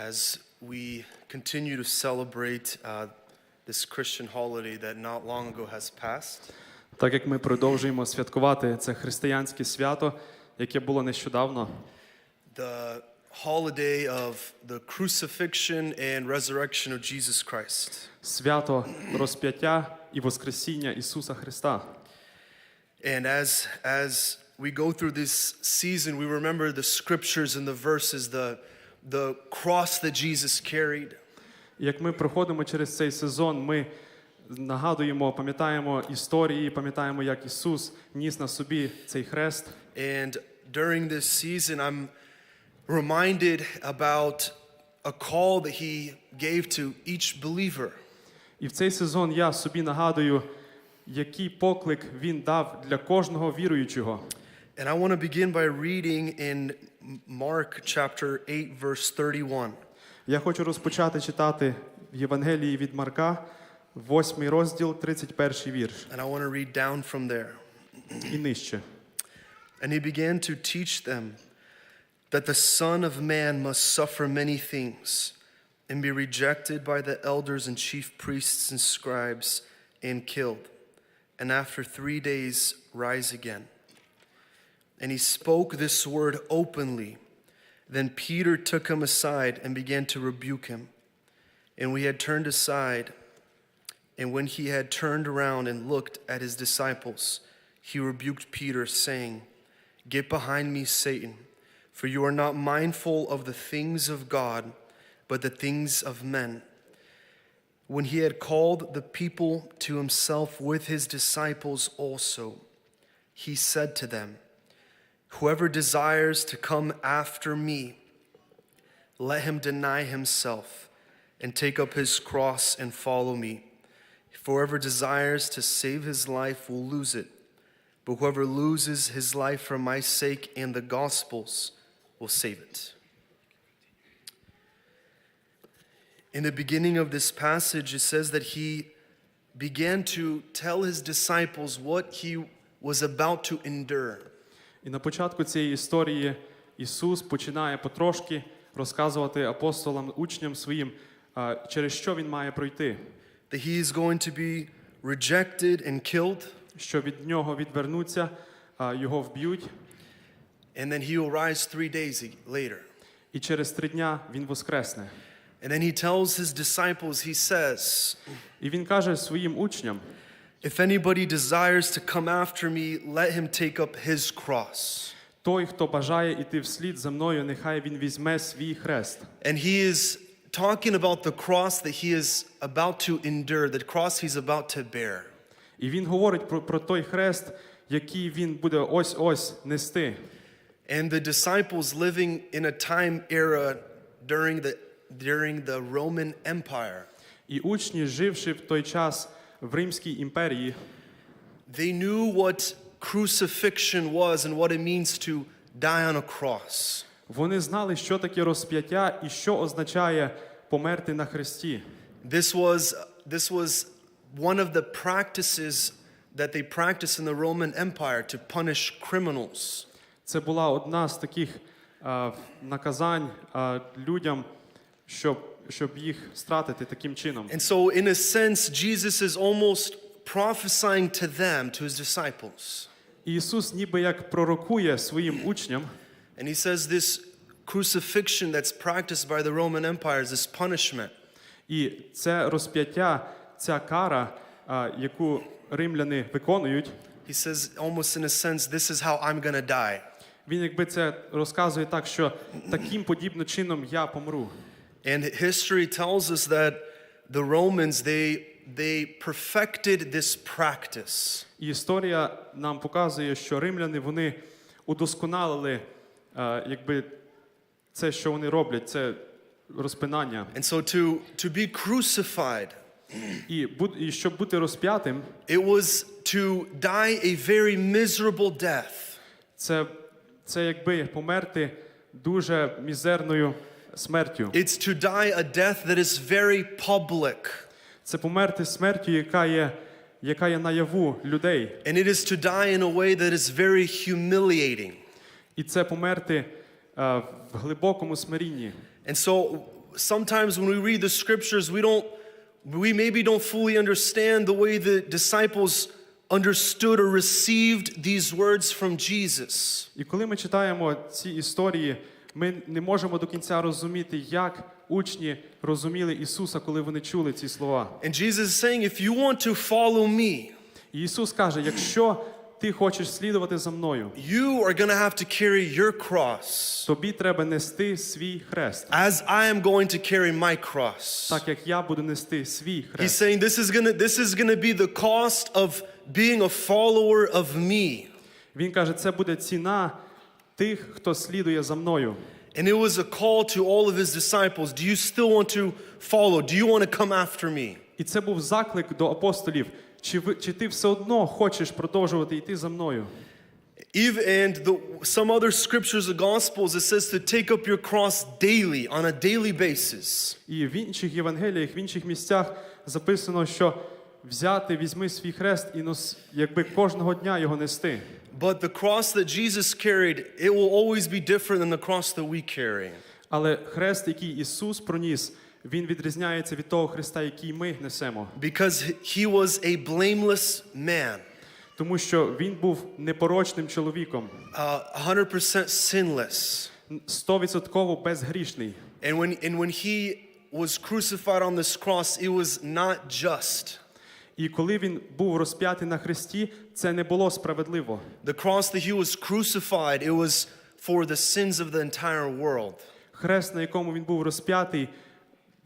as we continue to celebrate uh, this Christian holiday that not long ago has passed. Так як ми продовжуємо святкувати це християнське свято, яке було нещодавно, the holiday of the crucifixion and resurrection of Jesus Christ. свято розп'яття і Воскресіння Ісуса Христа. And as, as we go through this season, we remember the scriptures and the verses, the, the cross that Jesus carried, Як ми проходимо через цей сезон, ми нагадуємо, пам'ятаємо історії, пам'ятаємо, як Ісус ніс на собі цей хрест. And during this season, I'm reminded about a call that he gave to each believer. І в цей сезон я собі нагадую, який поклик він дав для кожного віруючого. And I want to begin by reading in Mark chapter 8, verse 31. Я хочу розпочати читати в Євангелії від Марка, 8 розділ, 31 вірш And I want to read down from there. і нижче. And he began to teach them that the Son of Man must suffer many things and be rejected by the elders and chief priests and scribes and killed, and after three days rise again. And he spoke this word openly. Then Peter took him aside and began to rebuke him. And we had turned aside, and when he had turned around and looked at his disciples, he rebuked Peter, saying, Get behind me, Satan, for you are not mindful of the things of God, but the things of men. When he had called the people to himself with his disciples also, he said to them, Whoever desires to come after me, let him deny himself and take up his cross and follow me. Whoever desires to save his life will lose it, but whoever loses his life for my sake and the gospel's will save it. In the beginning of this passage, it says that he began to tell his disciples what he was about to endure. І на початку цієї історії Ісус починає потрошки розказувати апостолам, учням своїм, через що він має пройти, That he is going to be rejected and killed, що від нього відвернуться, його вб'ють, and then he will rise three days later. і через три дня він воскресне. And then he tells his disciples, he says, І він каже своїм учням: If anybody desires to come after me, let him take up his cross. той, хто бажає іти вслід за мною, нехай він візьме свій хрест. And he is talking about the cross that he is about to endure, the cross he's about to bear. І він говорить про, про той хрест, який він буде ось-ось нести. And the disciples living in a time era during the, during the Roman Empire, І учні, живши в той час в Римській імперії, they knew what crucifixion was and what it means to die on a cross. вони знали, що таке розп'яття і що означає померти на хресті. This was, this was one of the practices that they practiced in the Roman Empire to punish criminals. Це була одна з таких а, наказань а, людям, щоб, щоб їх стратити таким чином. And so, in a sense, Jesus is almost prophesying to them, to his disciples. Ісус ніби як пророкує своїм учням, And he says this crucifixion that's practiced by the Roman Empire is this punishment. і це розп'яття, ця кара, яку римляни виконують, He says, almost in a sense, this is how I'm going to die. він якби це розказує так, що таким подібним чином я помру. And history tells us that the Romans, they, they perfected this practice. І історія нам показує, що римляни вони удосконалили, е, якби це, що вони роблять, це розпинання. And so to, to be crucified, І, буд- і щоб бути розп'ятим, it was to die a very miserable death. це, це якби померти дуже мізерною смертю. It's to die a death that is very public. Це померти смертю, яка є, яка є наяву людей. And it is to die in a way that is very humiliating. І це померти е, в глибокому смирінні. And so sometimes when we read the scriptures, we don't, we maybe don't fully understand the way the disciples understood or received these words from Jesus. І коли ми читаємо ці історії, ми не можемо до кінця розуміти, як учні розуміли Ісуса, коли вони чули ці слова. And Jesus is saying, if you want to follow me, І Ісус каже: якщо ти хочеш слідувати за мною, you are going to have to carry your cross тобі треба нести свій хрест, as I am going to carry my cross. так як я буду нести свій He's хрест. saying this is going to this is going to be the cost of being a follower of me. Він каже, це буде ціна тих, хто слідує за мною. And it was a call to all of his disciples. Do you still want to follow? Do you want to come after me? І це був заклик до апостолів. Чи, ви, чи ти все одно хочеш продовжувати йти за мною? Eve and the, some other scriptures of gospels it says to take up your cross daily on a daily basis. І в інших Євангеліях, в інших місцях записано, що взяти, візьми свій хрест і нос, якби кожного дня його нести. But the cross that Jesus carried, it will always be different than the cross that we carry. Але хрест, який Ісус проніс, він відрізняється від того хреста, який ми несемо. Because he was a blameless man, Тому що він був непорочним чоловіком, uh, 100% sinless. стовідсотково безгрішний. And when, and when he was crucified on this cross, it was not just. І коли він був розп'ятий на хресті, це не було справедливо. The cross that he was crucified, it was for the sins of the entire world. Хрест, на якому він був розп'ятий,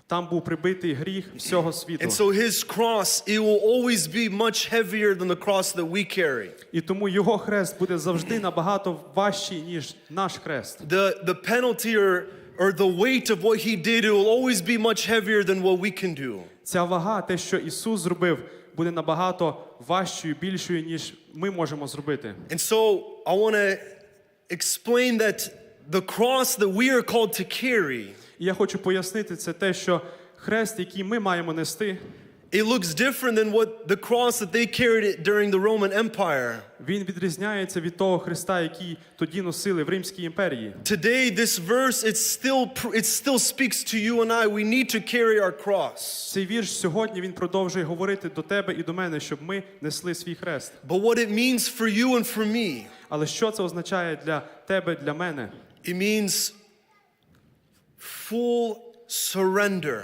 там був прибитий гріх всього світу. And so his cross, it will always be much heavier than the cross that we carry. І тому його хрест буде завжди набагато важчий, ніж наш хрест. The, the penalty or, or the weight of what he did, it will always be much heavier than what we can do. Ця вага, те, що Ісус зробив, буде набагато важчою, більшою, ніж ми можемо зробити. And so I want to explain that the cross that we are called to carry, І я хочу пояснити це те, що хрест, який ми маємо нести, it looks different than what the cross that they carried it during the Roman Empire. він відрізняється від того хреста, який тоді носили в Римській імперії. Today, this verse, it still, it still speaks to you and I. We need to carry our cross. Цей вірш сьогодні він продовжує говорити до тебе і до мене, щоб ми несли свій хрест. But what it means for you and for me, Але що це означає для тебе, для мене? it means full surrender.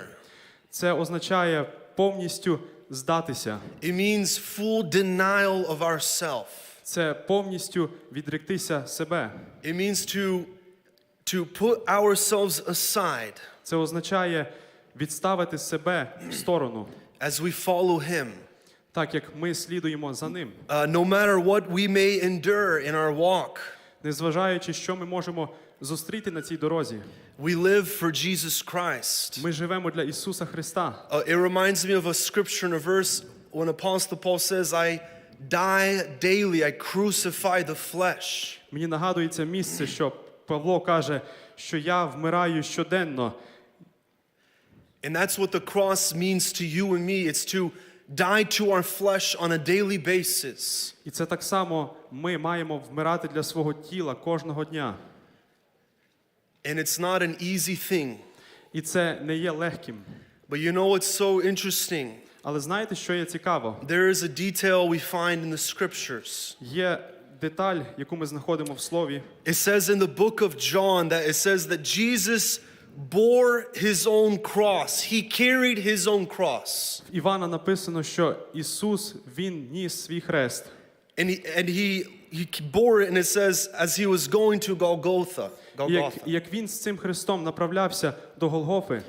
Це означає повністю здатися. It means full denial of ourself. Це повністю відректися себе. It means to, to put ourselves aside Це означає відставити себе в сторону, as we follow Him. так як ми слідуємо за ним, Uh, no matter what we may endure in our walk, незважаючи, що ми можемо зустріти на цій дорозі. we live for Jesus Christ. Ми живемо для Ісуса Христа. Uh, it reminds me of a scripture in a verse when Apostle Paul says, I die daily, I crucify the flesh. Мені нагадується місце, що Павло каже, що я вмираю щоденно. And that's what the cross means to you and me. It's to die to our flesh on a daily basis. І це так само ми маємо вмирати для свого тіла кожного дня. And it's not an easy thing. І це не є легким. But you know what's so interesting? Але знаєте, що є цікаво? There is a detail we find in the scriptures. Є деталь, яку ми знаходимо в слові. It says in the book of John that it says that Jesus bore his own cross. He carried his own cross. В Івана написано, що Ісус Він ніс свій хрест. And he, and he, he bore it, and it says, as he was going to Golgotha. І як, Golgotha. і як він з цим хрестом направлявся до Голгофи.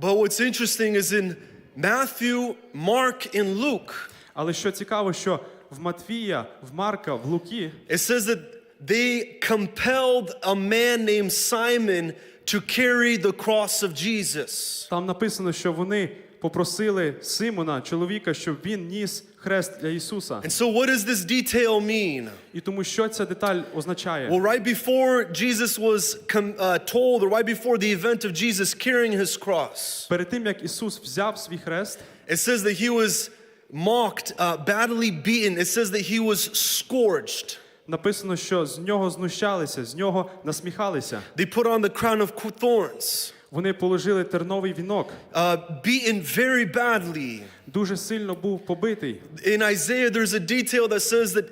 But what's interesting is in Matthew, Mark, and Luke, Але що цікаво, що в Матвія, в Марка, в Луки it says that they compelled a man named Simon to carry the cross of Jesus. там написано, що вони попросили Симона, чоловіка, щоб він ніс хрест для Ісуса. And so, what does this detail mean? І тому що ця деталь означає? Well, right before Jesus was com- uh, told, or right before the event of Jesus carrying his cross, Перед тим як Ісус взяв свій хрест, it says that he was mocked, uh, badly beaten. It says that he was scourged. написано, що з нього знущалися, з нього насміхалися. They put on the crown of thorns. Вони положили терновий вінок. uh, beaten very badly. Дуже сильно був побитий. In Isaiah, there's a detail that says that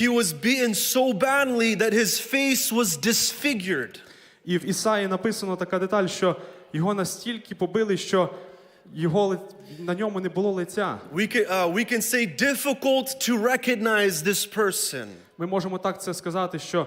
he was beaten so badly that his face was disfigured. І в Ісаї написано така деталь, що його настільки побили, що його на ньому не було лиця. We can, uh, we can say difficult to recognize this person. Ми можемо так це сказати, що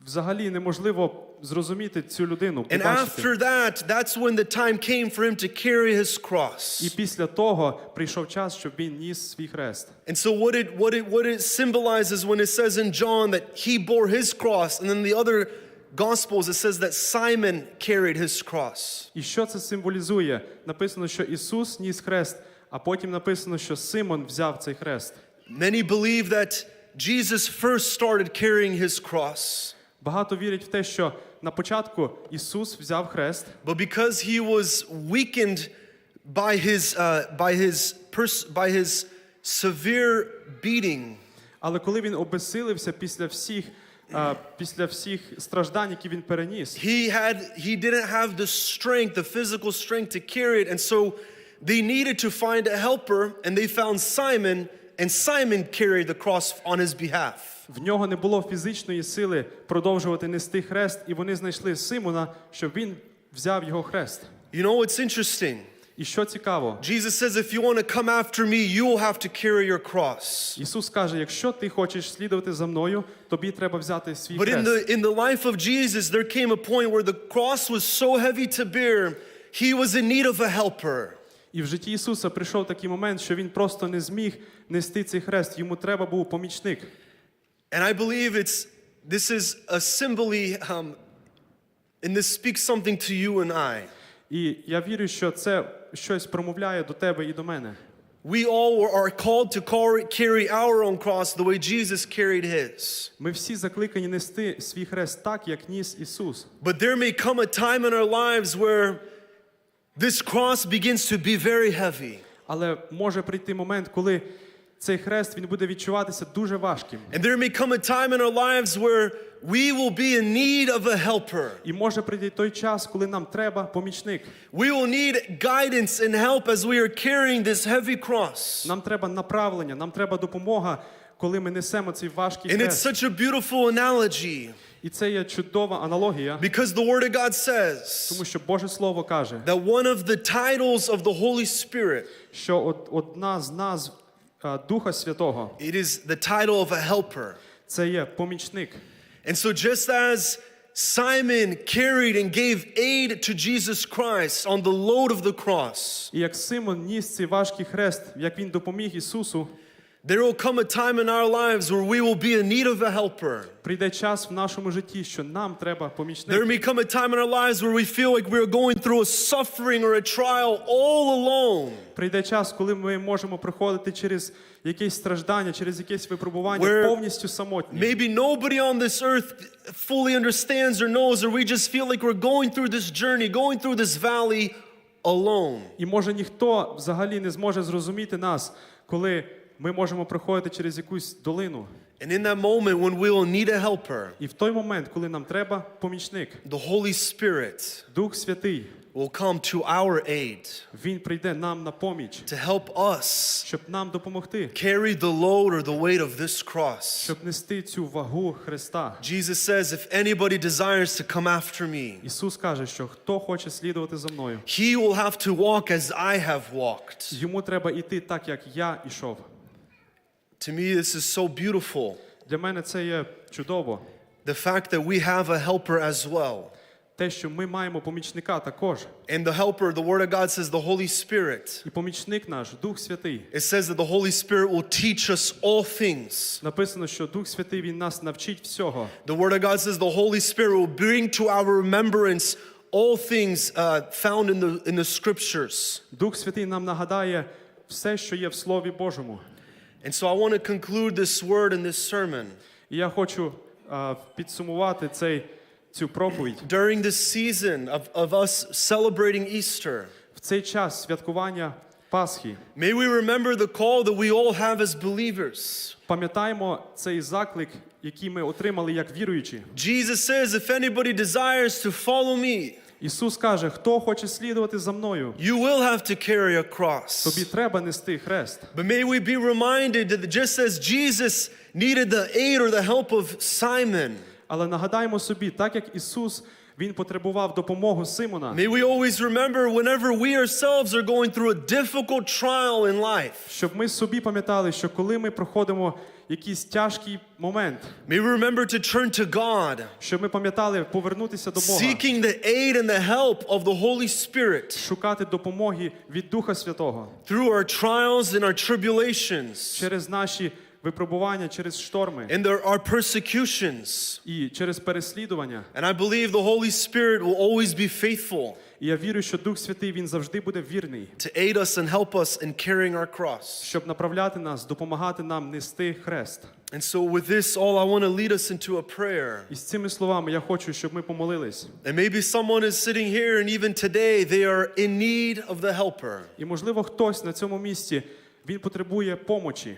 взагалі неможливо зрозуміти цю людину, And побачити. after that, that's when the time came for him to carry his І cross. після того прийшов час, щоб він ніс свій хрест. And so, what it, what, it, what it symbolizes when it says in John that he bore his cross, and then the other Gospels, it says that Simon carried his cross. І що це символізує? Написано, що Ісус ніс хрест, а потім написано, що Симон взяв цей хрест. Many believe that Jesus first started carrying his cross, Багато вірять в те, що на початку Ісус взяв хрест, but because he was weakened by his, uh, by his, pers- by his severe beating, але коли він обесилився після всіх, а, після всіх страждань, які він переніс, he had he didn't have the strength the physical strength to carry it and so they needed to find a helper and they found simon and simon carried the cross on his behalf в нього не було фізичної сили продовжувати нести хрест, і вони знайшли Симона, щоб він взяв його хрест. you know what's interesting І що цікаво, jesus says if you want to come after me you will have to carry your cross Ісус каже: якщо ти хочеш слідувати за мною, тобі треба взяти свій but in хрест. the in the life of jesus there came a point where the cross was so heavy to bear he was in need of a helper І в житті Ісуса прийшов такий момент, що Він просто не зміг нести цей хрест. Йому треба був помічник. and i believe it's this is a symbol um, and this speaks something to you and i І я вірю, що це щось промовляє до тебе і до мене. We all are called to car- carry our own cross the way Jesus carried his. Ми всі закликані нести свій хрест так, як ніс Ісус. But there may come a time in our lives where this cross begins to be very heavy. Але може прийти момент, коли цей хрест він буде відчуватися дуже важким. And there may come a time in our lives where we will be in need of a helper. І може прийти той час, коли нам треба помічник. We will need guidance and help as we are carrying this heavy cross. Нам треба направлення, нам треба допомога, коли ми несемо цей важкий And it's хрест. such a beautiful analogy І це є чудова аналогія, because the Word of God says тому що Боже Слово каже, that one of the titles of the Holy Spirit що одна з назв Духа Святого it is the title of a helper. це є помічник. And so, just as Simon carried and gave aid to Jesus Christ on the load of the cross, І як Симон ніс цей важкий хрест, як він допоміг Ісусу, there will come a time in our lives where we will be in need of a helper. прийде час в нашому житті, що нам треба There помічник. may come a time in our lives where we feel like we're going through a suffering or a trial all alone, Прийде час, коли ми можемо проходити через якесь страждання, через якесь випробування Where повністю самотні. maybe nobody on this earth fully understands or knows, or we just feel like we're going through this journey, going through this valley alone. І може ніхто взагалі не зможе зрозуміти нас, коли ми можемо проходити через якусь долину. And in that moment when we will need a helper, І в той момент, коли нам треба помічник, the Holy Spirit Дух Святий, will come to our aid. Він прийде нам на поміч, to help us щоб нам допомогти, carry the load or the weight of this cross. щоб нести цю вагу Христа. Jesus says, If anybody desires to come after me, Ісус каже, що хто хоче слідувати за мною, he will have to walk as I have walked. йому треба йти так, як я ішов. To me, this is so beautiful. Для мене це є чудово. The fact that we have a helper as well. Те, що ми маємо помічника також. And the helper, the Word of God says, the Holy Spirit. І помічник наш, Дух Святий. It says that the Holy Spirit will teach us all things. Написано, що Дух Святий Він нас навчить всього. The Word of God says the Holy Spirit will bring to our remembrance all things uh, found in the, in the scriptures. Дух Святий нам нагадає все, що є в Слові Божому. And so I want to conclude this word and this sermon. І я хочу а, підсумувати цей, цю проповідь. During this season of, of us celebrating Easter, В цей час святкування Пасхи may we remember the call that we all have as believers. пам'ятаємо цей заклик, який ми отримали як віруючі. Jesus says, If anybody desires to follow me, Ісус каже: хто хоче слідувати за мною, you will have to carry a cross. тобі треба нести хрест. But may we be reminded that just as Jesus needed the aid or the help of Simon, Але нагадаємо собі, так як Ісус Він потребував допомоги Симона, may we always remember whenever we ourselves are going through a difficult trial in life, щоб ми собі пам'ятали, що коли ми проходимо якийсь тяжкий момент, may we remember to turn to God, щоб ми пам'ятали повернутися до Бога, seeking the aid and the help of the Holy Spirit шукати допомоги від Духа Святого through our trials and our tribulations через наші випробування, через шторми and there are persecutions. і через переслідування. And I believe the Holy Spirit will always be faithful І я вірю, що Дух Святий він завжди буде вірний, to aid us and help us in carrying our cross. щоб направляти нас, допомагати нам нести хрест. And so, with this, all I want to lead us into a prayer. І з цими словами я хочу, щоб ми помолились. And maybe someone is sitting here, and even today, they are in need of the helper. І можливо, хтось на цьому місці він потребує помочі.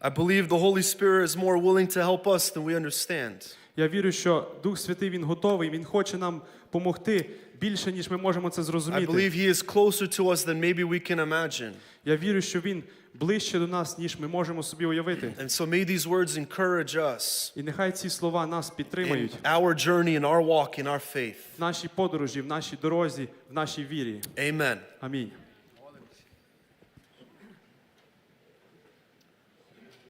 I believe the Holy Spirit is more willing to help us than we understand. Я вірю, що Дух Святий він готовий, він хоче нам допомогти більше, ніж ми можемо це I зрозуміти. believe He is closer to us than maybe we can imagine. Я вірю, що він ближче до нас, ніж ми можемо собі уявити. And so, may these words encourage us І нехай ці слова нас in підтримають our journey, in our walk, in our faith. в нашій подорожі, в нашій дорозі, в нашій вірі. Amen. Амінь.